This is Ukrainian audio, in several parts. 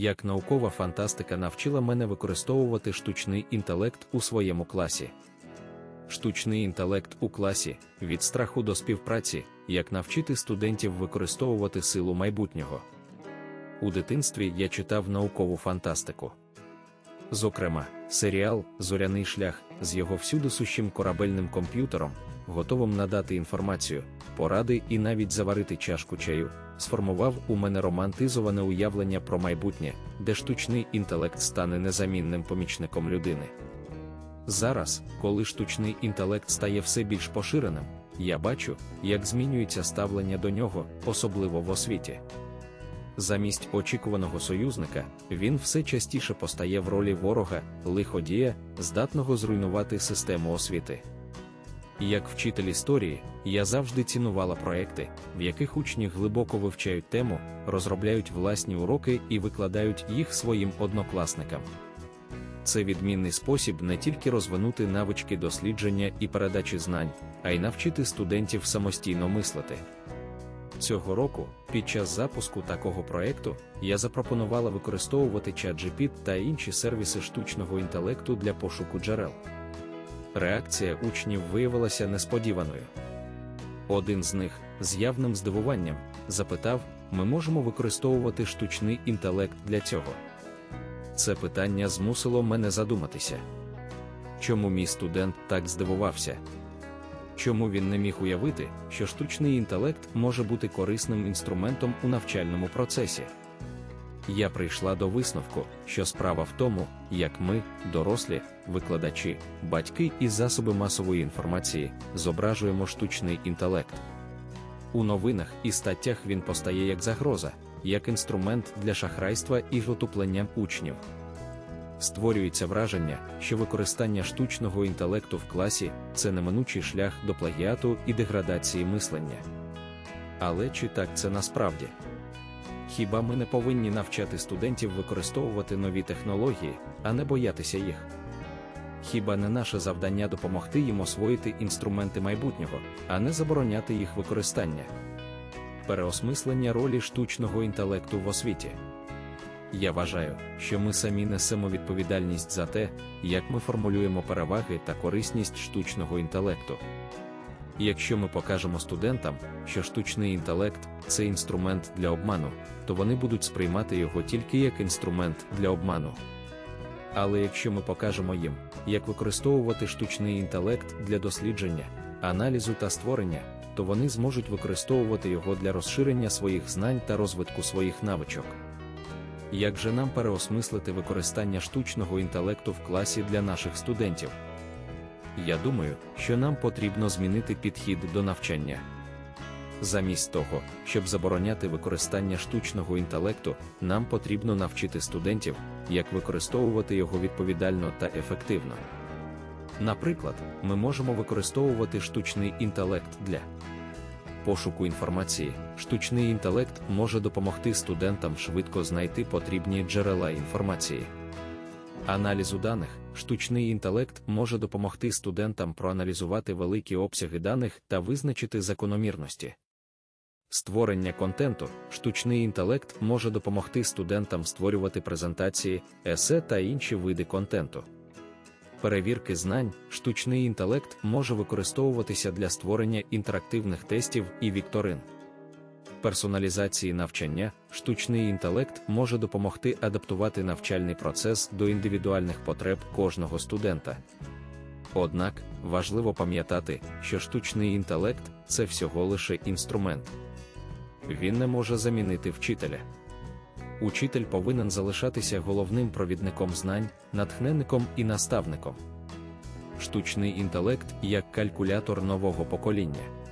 як наукова фантастика навчила мене використовувати штучний інтелект у своєму класі. Штучний інтелект у класі від страху до співпраці, як навчити студентів використовувати силу майбутнього. У дитинстві я читав наукову фантастику. Зокрема, серіал Зоряний шлях з його всюди сущим корабельним комп'ютером, готовим надати інформацію, поради і навіть заварити чашку чаю, сформував у мене романтизоване уявлення про майбутнє, де штучний інтелект стане незамінним помічником людини. Зараз, коли штучний інтелект стає все більш поширеним, я бачу, як змінюється ставлення до нього, особливо в освіті. Замість очікуваного союзника, він все частіше постає в ролі ворога, лиходія, здатного зруйнувати систему освіти. Як вчитель історії, я завжди цінувала проекти, в яких учні глибоко вивчають тему, розробляють власні уроки і викладають їх своїм однокласникам. Це відмінний спосіб не тільки розвинути навички дослідження і передачі знань, а й навчити студентів самостійно мислити. Цього року, під час запуску такого проекту, я запропонувала використовувати ChatGPT та інші сервіси штучного інтелекту для пошуку джерел. Реакція учнів виявилася несподіваною. Один з них, з явним здивуванням, запитав: ми можемо використовувати штучний інтелект для цього. Це питання змусило мене задуматися. Чому мій студент так здивувався? Чому він не міг уявити, що штучний інтелект може бути корисним інструментом у навчальному процесі? Я прийшла до висновку, що справа в тому, як ми, дорослі, викладачі, батьки і засоби масової інформації, зображуємо штучний інтелект. У новинах і статтях він постає як загроза, як інструмент для шахрайства і готуплення учнів. Створюється враження, що використання штучного інтелекту в класі це неминучий шлях до плагіату і деградації мислення. Але чи так це насправді? Хіба ми не повинні навчати студентів використовувати нові технології, а не боятися їх? Хіба не наше завдання допомогти їм освоїти інструменти майбутнього, а не забороняти їх використання? Переосмислення ролі штучного інтелекту в освіті. Я вважаю, що ми самі несемо відповідальність за те, як ми формулюємо переваги та корисність штучного інтелекту. Якщо ми покажемо студентам, що штучний інтелект це інструмент для обману, то вони будуть сприймати його тільки як інструмент для обману. Але якщо ми покажемо їм, як використовувати штучний інтелект для дослідження, аналізу та створення, то вони зможуть використовувати його для розширення своїх знань та розвитку своїх навичок. Як же нам переосмислити використання штучного інтелекту в класі для наших студентів? Я думаю, що нам потрібно змінити підхід до навчання. Замість того, щоб забороняти використання штучного інтелекту, нам потрібно навчити студентів, як використовувати його відповідально та ефективно. Наприклад, ми можемо використовувати штучний інтелект для пошуку інформації. Штучний інтелект може допомогти студентам швидко знайти потрібні джерела інформації. Аналізу даних, штучний інтелект може допомогти студентам проаналізувати великі обсяги даних та визначити закономірності. Створення контенту, штучний інтелект може допомогти студентам створювати презентації, есе та інші види контенту. Перевірки знань, штучний інтелект може використовуватися для створення інтерактивних тестів і вікторин. Персоналізації навчання, штучний інтелект може допомогти адаптувати навчальний процес до індивідуальних потреб кожного студента. Однак важливо пам'ятати, що штучний інтелект це всього лише інструмент. Він не може замінити вчителя. Учитель повинен залишатися головним провідником знань, натхненником і наставником. Штучний інтелект як калькулятор нового покоління.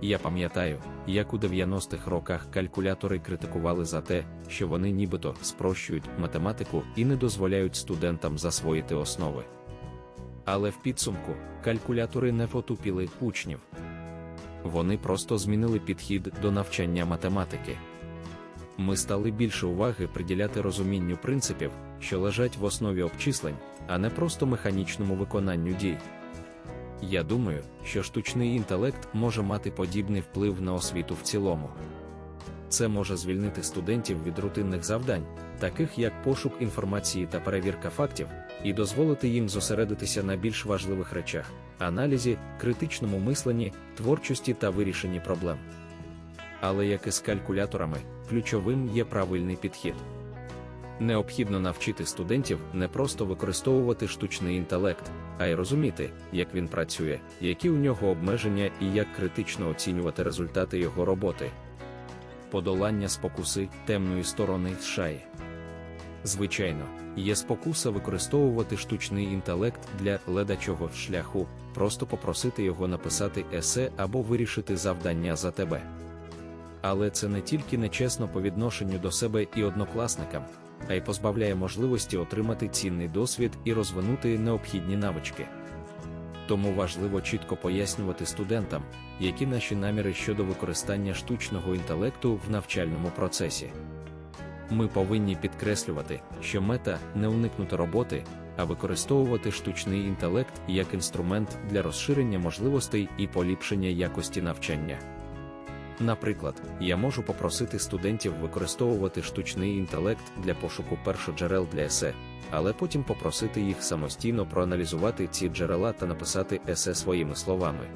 Я пам'ятаю, як у 90-х роках калькулятори критикували за те, що вони нібито спрощують математику і не дозволяють студентам засвоїти основи. Але в підсумку калькулятори не потупіли учнів. Вони просто змінили підхід до навчання математики. Ми стали більше уваги приділяти розумінню принципів, що лежать в основі обчислень, а не просто механічному виконанню дій. Я думаю, що штучний інтелект може мати подібний вплив на освіту в цілому. Це може звільнити студентів від рутинних завдань, таких як пошук інформації та перевірка фактів, і дозволити їм зосередитися на більш важливих речах аналізі, критичному мисленні, творчості та вирішенні проблем. Але як і з калькуляторами, ключовим є правильний підхід. Необхідно навчити студентів не просто використовувати штучний інтелект, а й розуміти, як він працює, які у нього обмеження і як критично оцінювати результати його роботи. Подолання спокуси темної сторони шаї. Звичайно, є спокуса використовувати штучний інтелект для ледачого шляху, просто попросити його написати есе або вирішити завдання за тебе. Але це не тільки нечесно по відношенню до себе і однокласникам, а й позбавляє можливості отримати цінний досвід і розвинути необхідні навички. Тому важливо чітко пояснювати студентам, які наші наміри щодо використання штучного інтелекту в навчальному процесі. Ми повинні підкреслювати, що мета не уникнути роботи, а використовувати штучний інтелект як інструмент для розширення можливостей і поліпшення якості навчання. Наприклад, я можу попросити студентів використовувати штучний інтелект для пошуку першоджерел для есе, але потім попросити їх самостійно проаналізувати ці джерела та написати есе своїми словами.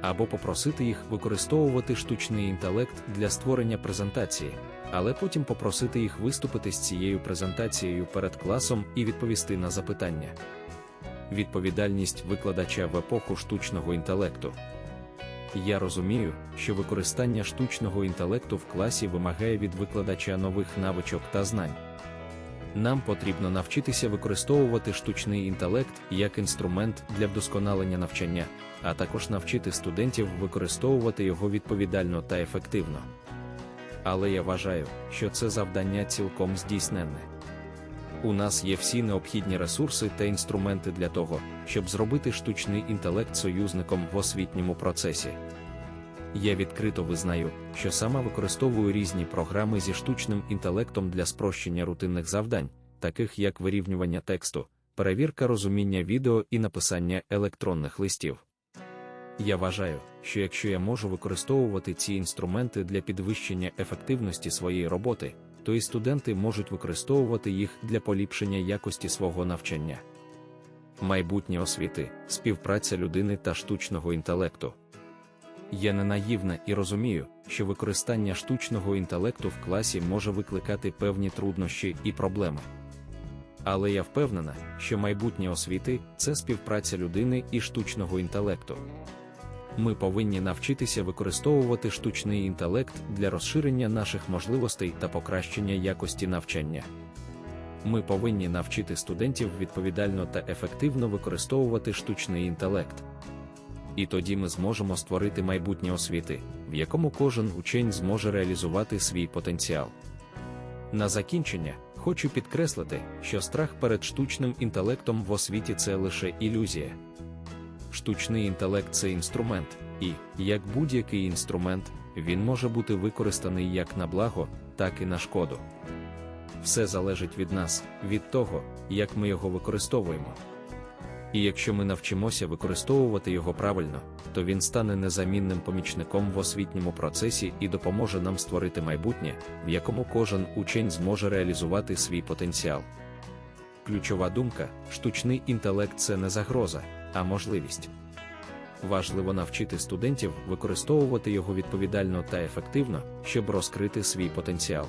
Або попросити їх використовувати штучний інтелект для створення презентації, але потім попросити їх виступити з цією презентацією перед класом і відповісти на запитання. Відповідальність викладача в епоху штучного інтелекту. Я розумію, що використання штучного інтелекту в класі вимагає від викладача нових навичок та знань. Нам потрібно навчитися використовувати штучний інтелект як інструмент для вдосконалення навчання, а також навчити студентів використовувати його відповідально та ефективно. Але я вважаю, що це завдання цілком здійсненне. У нас є всі необхідні ресурси та інструменти для того, щоб зробити штучний інтелект союзником в освітньому процесі. Я відкрито визнаю, що сама використовую різні програми зі штучним інтелектом для спрощення рутинних завдань, таких як вирівнювання тексту, перевірка розуміння відео і написання електронних листів. Я вважаю, що якщо я можу використовувати ці інструменти для підвищення ефективності своєї роботи, то і студенти можуть використовувати їх для поліпшення якості свого навчання. Майбутнє освіти, співпраця людини та штучного інтелекту. Я не наївна і розумію, що використання штучного інтелекту в класі може викликати певні труднощі і проблеми. Але я впевнена, що майбутнє освіти це співпраця людини і штучного інтелекту. Ми повинні навчитися використовувати штучний інтелект для розширення наших можливостей та покращення якості навчання. Ми повинні навчити студентів відповідально та ефективно використовувати штучний інтелект. І тоді ми зможемо створити майбутнє освіти, в якому кожен учень зможе реалізувати свій потенціал. На закінчення хочу підкреслити, що страх перед штучним інтелектом в освіті це лише ілюзія. Штучний інтелект це інструмент, і, як будь-який інструмент, він може бути використаний як на благо, так і на шкоду. Все залежить від нас, від того, як ми його використовуємо. І якщо ми навчимося використовувати його правильно, то він стане незамінним помічником в освітньому процесі і допоможе нам створити майбутнє, в якому кожен учень зможе реалізувати свій потенціал. Ключова думка: штучний інтелект це не загроза, а можливість. Важливо навчити студентів використовувати його відповідально та ефективно, щоб розкрити свій потенціал.